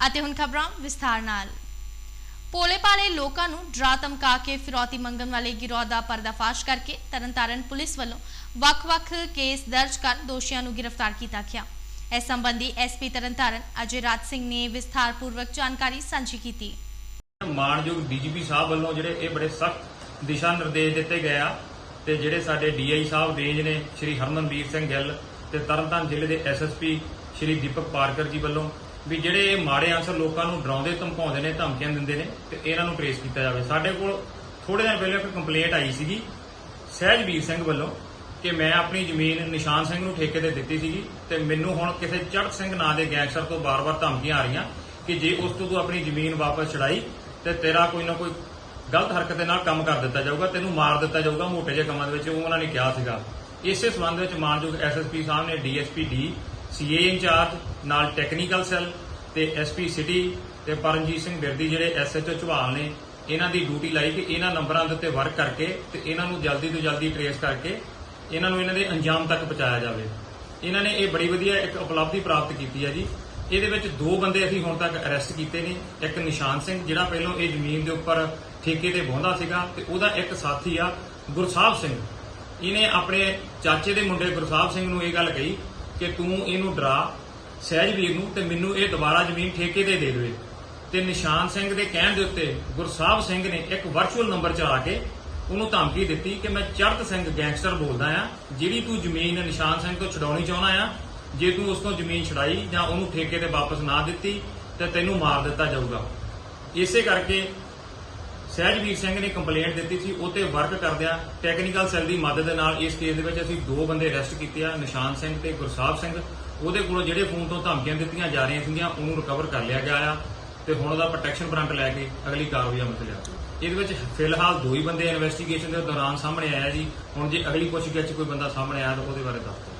ਅਤੇ ਹੁਣ ਖਬਰਾਂ ਵਿਸਥਾਰ ਨਾਲ। ਪੋਲੇ ਪਾਲੇ ਲੋਕਾਂ ਨੂੰ ਡਰਾ ਧਮਕਾ ਕੇ ਫਿਰੌਤੀ ਮੰਗਣ ਵਾਲੇ ਗਿਰੋਹ ਦਾ ਪਰਦਾਫਾਸ਼ ਕਰਕੇ ਤਰਨਤਾਰਨ ਪੁਲਿਸ ਵੱਲੋਂ ਵੱਖ-ਵੱਖ ਕੇਸ ਦਰਜ ਕਰ ਦੋਸ਼ੀਆਂ ਨੂੰ ਗ੍ਰਿਫਤਾਰ ਕੀਤਾ ਗਿਆ। ਇਸ ਸੰਬੰਧੀ ਐਸਪੀ ਤਰਨਤਾਰਨ ਅਜੇ ਰਾਜ ਸਿੰਘ ਨੇ ਵਿਸਥਾਰਪੂਰਵਕ ਜਾਣਕਾਰੀ ਸਾਂਝੀ ਕੀਤੀ। ਮਾਨਯੋਗ ਡੀਜੀਪੀ ਸਾਹਿਬ ਵੱਲੋਂ ਜਿਹੜੇ ਇਹ ਬੜੇ ਸਖਤ ਦਿਸ਼ਾ ਨਿਰਦੇਸ਼ ਦਿੱਤੇ ਗਏ ਆ ਤੇ ਜਿਹੜੇ ਸਾਡੇ ਡੀਆਈ ਸਾਹਿਬ ਰੇਂਜ ਨੇ, ਸ਼੍ਰੀ ਹਰਮਨਵੀਰ ਸਿੰਘ ਗਿੱਲ ਤੇ ਤਰਨਤਾਰਨ ਜ਼ਿਲ੍ਹੇ ਦੇ ਐਸਐਸਪੀ ਸ਼੍ਰੀ ਦੀਪਕ ਪਾਰਕਰ ਜੀ ਵੱਲੋਂ ਵੀ ਜਿਹੜੇ ਇਹ ਮਾੜੇ ਅਨਸਰ ਲੋਕਾਂ ਨੂੰ ਡਰਾਉਂਦੇ, ਧਮਕਾਉਂਦੇ ਨੇ, ਧਮਕੀਆਂ ਦਿੰਦੇ ਨੇ, ਤੇ ਇਹਨਾਂ ਨੂੰ ਟ੍ਰੇਸ ਕੀਤਾ ਜਾਵੇ। ਸਾਡੇ ਕੋਲ ਥੋੜੇ ਦਿਨ ਪਹਿਲਾਂ ਇੱਕ ਕੰਪਲੇਂਟ ਆਈ ਸੀਗੀ ਸਹਿਜਵੀਰ ਸਿੰਘ ਵੱਲੋਂ ਕਿ ਮੈਂ ਆਪਣੀ ਜ਼ਮੀਨ ਨਿਸ਼ਾਨ ਸਿੰਘ ਨੂੰ ਠੇਕੇ ਤੇ ਦਿੱਤੀ ਸੀਗੀ ਤੇ ਮੈਨੂੰ ਹੁਣ ਕਿਸੇ ਚੜ੍ਹਤ ਸਿੰਘ ਨਾਂ ਦੇ ਗੈਂਗਸਟਰ ਤੋਂ ਬਾਰ-ਬਾਰ ਧਮਕੀਆਂ ਆ ਰਹੀਆਂ ਕਿ ਜੇ ਉਸ ਤੋਂ ਤੂੰ ਆਪਣੀ ਜ਼ਮੀਨ ਵਾਪਸ ਛੜਾਈ ਤੇ ਤੇਰਾ ਕੋਈ ਨਾ ਕੋਈ ਗਲਤ ਹਰਕਤ ਦੇ ਨਾਲ ਕੰਮ ਕਰ ਦਿੱਤਾ ਜਾਊਗਾ, ਤੈਨੂੰ ਮਾਰ ਦਿੱਤਾ ਜਾਊਗਾ ਮੋਟੇ ਜਿਹੇ ਕੰਮਾਂ ਦੇ ਵਿੱਚ, ਉਹ ਉਹਨਾਂ ਨੇ ਕਿਹਾ ਸੀਗਾ। ਇਸੇ ਸਬੰਧ ਵਿੱਚ ਮਾਨਯੋਗ ਐਸਐਸਪੀ ਸਾਹਿਬ ਨੇ DSP D CA in charge ਨਾਲ ਟੈਕਨੀਕਲ ਸੈੱਲ ਤੇ ਐਸਪੀ ਸਿਟੀ ਤੇ ਪਰਮਜੀਤ ਸਿੰਘ ਬਿਰਦੀ ਜਿਹੜੇ ਐਸਐਚਓ ਚਵਾਲ ਨੇ, ਇਹਨਾਂ ਦੀ ਡਿਊਟੀ ਲਾਈ ਕਿ ਇਹਨਾਂ ਨੰਬਰਾਂ ਦੇ ਉੱਤੇ ਵਰਕ ਕਰਕੇ ਤੇ ਇਹਨਾਂ ਨੂੰ ਜਲਦੀ ਤੋਂ ਜਲਦੀ ਟਰੇਸ ਕਰਕੇ ਇਹਨਾਂ ਨੂੰ ਇਹਨਾਂ ਦੇ ਅੰਜਾਮ ਤੱਕ ਪਹੁੰਚਾਇਆ ਜਾਵੇ। ਇਹਨਾਂ ਨੇ ਇਹ ਬੜੀ ਵਧੀਆ ਇੱਕ ਉਪਲਬਧੀ ਪ੍ਰਾਪਤ ਕੀਤੀ ਹੈ ਜੀ। ਇਹਦੇ ਵਿੱਚ ਦੋ ਬੰਦੇ ਅਸੀਂ ਹੁਣ ਤੱਕ ਅਰੈਸਟ ਕੀਤੇ ਨੇ, ਇੱਕ ਨਿਸ਼ਾਨ ਸਿੰਘ, ਜਿਹੜਾ ਪਹਿਲਾਂ ਇਹ ਜ਼ਮੀਨ ਦੇ ਉੱਪਰ ਠੇਕੇ ਤੇ ਬਹੁੰਦਾ ਸੀਗਾ ਤੇ ਉਹਦਾ ਇੱਕ ਸਾਥੀ ਆ, ਗੁਰਸਾਹਿਬ ਸਿੰਘ। ਇਹਨੇ ਆਪਣੇ ਚਾਚੇ ਦੇ ਮੁੰਡੇ ਗੁਰਸਾਹਿਬ ਸਿੰਘ ਨੂੰ ਇਹ ਗੱਲ ਕਹੀ ਕਿ ਤੂੰ ਇਹਨੂੰ ਡਰਾ ਸਹਿਜਵੀਰ ਨੂੰ ਤੇ ਮੈਨੂੰ ਇਹ ਦੁਬਾਰਾ ਜ਼ਮੀਨ ਠੇਕੇ ਤੇ ਦੇ ਦੇਵੇ। ਤੇ ਨਿਸ਼ਾਨ ਸਿੰਘ ਦੇ ਕਹਿਣ ਦੇ ਉੱਤੇ ਗੁਰਸਾਹਿਬ ਸਿੰਘ ਨੇ ਇੱਕ ਵਰਚੁਅਲ ਨੰਬਰ ਚਲਾ ਕੇ ਉਹਨੂੰ ਧਮਕੀ ਦਿੱਤੀ ਕਿ ਮੈਂ ਚੜਤ ਸਿੰਘ ਗੈਂਗਸਟਰ ਬੋਲਦਾ ਆ ਜਿਹੜੀ ਤੂੰ ਜ਼ਮੀਨ ਨਿਸ਼ਾਨ ਸਿੰਘ ਤੋਂ ਛਡਾਉਣੀ ਚਾਹੁੰਦਾ ਆ ਜੇ ਤੂੰ ਉਸ ਤੋਂ ਜ਼ਮੀਨ ਛਡਾਈ ਜਾਂ ਉਹਨੂੰ ਠੇਕੇ ਤੇ ਵਾਪਸ ਨਾ ਦਿੱਤੀ, ਤੇ ਤੈਨੂੰ ਮਾਰ ਦਿੱਤਾ ਜਾਊਗਾ। ਇਸੇ ਕਰਕੇ ਸਹਿਜਵੀਰ ਸਿੰਘ ਨੇ ਕੰਪਲੇਂਟ ਦਿੱਤੀ ਸੀ, ਉਹ ਤੇ ਵਰਕ ਕਰਦਿਆਂ ਟੈਕਨੀਕਲ ਸੈੱਲ ਦੀ ਮਦਦ ਦੇ ਨਾਲ ਇਸ ਕੇਸ ਦੇ ਵਿੱਚ ਅਸੀਂ ਦੋ ਬੰਦੇ ਅਰੈਸਟ ਕੀਤੇ ਆ, ਨਿਸ਼ਾਨ ਸਿੰਘ ਤੇ ਗੁਰਸਾਹਿਬ ਸਿੰਘ। ਉਹਦੇ ਕੋਲੋਂ ਜਿਹੜੇ ਫੋਨ ਤੋਂ ਧਮਕੀਆਂ ਦਿੱਤੀਆਂ ਜਾ ਰਹੀਆਂ ਸੀਗੀਆਂ, ਉਹਨੂੰ ਰਿਕਵਰ ਕਰ ਲਿਆ ਗਿਆ ਆ ਤੇ ਹੁਣ ਉਹਦਾ ਪ੍ਰੋਟੈਕਸ਼ਨ ਵਾਰੰਟ ਲੈ ਕੇ ਅਗਲੀ ਕਾਰਵਾਈ ਅਮਲ 'ਚ ਲਿਆ ਇਹਦੇ ਵਿੱਚ ਫਿਲਹਾਲ ਦੋ ਹੀ ਬੰਦੇ ਇਨਵੈਸਟੀਗੇਸ਼ਨ ਦੇ ਦੌਰਾਨ ਸਾਹਮਣੇ ਆਇਆ ਜੀ। ਹੁਣ ਜੇ ਅਗਲੀ ਪੁੱਛਗਿੱਛ 'ਚ ਕੋਈ ਬੰਦਾ ਸਾਹਮਣੇ ਆਇਆ ਤਾਂ ਉਹਦੇ ਬਾਰੇ ਦੱਸ ਦਿਓ।